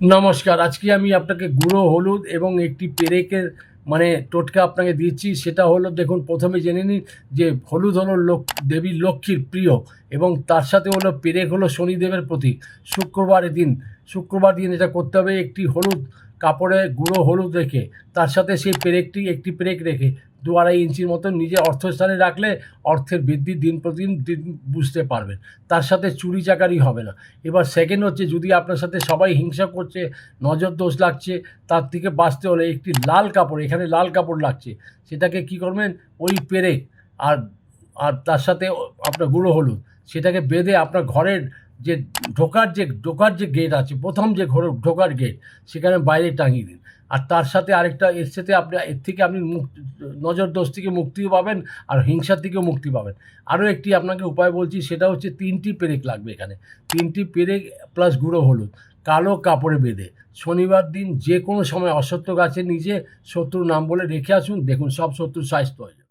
নমস্কার, আজকে আমি আপনাকে গুঁড়ো, হলুদ এবং একটি পেরেকের মানে টোটকা আপনাকে দিচ্ছি। সেটা হলো, দেখুন, প্রথমে জেনে নিন যে হলুদ হলো লোক দেবী লক্ষ্মীর প্রিয় এবং তার সাথে হলো পেরেক হলো শনিদেবের প্রতীক। শুক্রবারের দিন, শুক্রবার দিন এটা করতে হবে একটি হলুদ কাপড়ে গুঁড়ো হলুদ রেখে, তার সাথে সেই পেরেকটি একটি পেরেক রেখে দু আড়াই ইঞ্চির মতো নিজে অর্থস্থানে রাখলে অর্থের বৃদ্ধি দিন প্রতিদিন দিন বুঝতে পারবেন। তার সাথে চুরি চাকারি হবে না। এবার সেকেন্ড হচ্ছে, যদি আপনার সাথে সবাই হিংসা করছে, নজর দোষ লাগছে, তার থেকে বাঁচতে হলে একটি লাল কাপড়, এখানে লাল কাপড় লাগছে, সেটাকে কি করবেন? ওই পেরেক, আর আর তার সাথে আপনার গুঁড়ো হলুদ, সেটাকে বেঁধে আপনার ঘরের যে ঢোকার যে ঢোকার যে গেট আছে, প্রথম যে ঘর, ঢোকার গেট সেখানে বাইরে টাঙিয়ে দিন। আর তার সাথে আরেকটা, এর সাথে আপনি, এর থেকে আপনি মুক নজর দোষ থেকে মুক্তিও পাবেন আর হিংসার থেকেও মুক্তি পাবেন। আরও একটি আপনাকে উপায় বলছি, সেটা হচ্ছে তিনটি পেরেক লাগবে এখানে। তিনটি পেরেক প্লাস গুঁড়ো হলুদ, কালো কাপড়ে বেঁধে। শনিবার দিন যে কোনো সময় অসত্য গাছের নিজে শত্রুর নাম বলে রেখে আসুন, দেখুন সব শত্রু স্বাস্থ্য হয়ে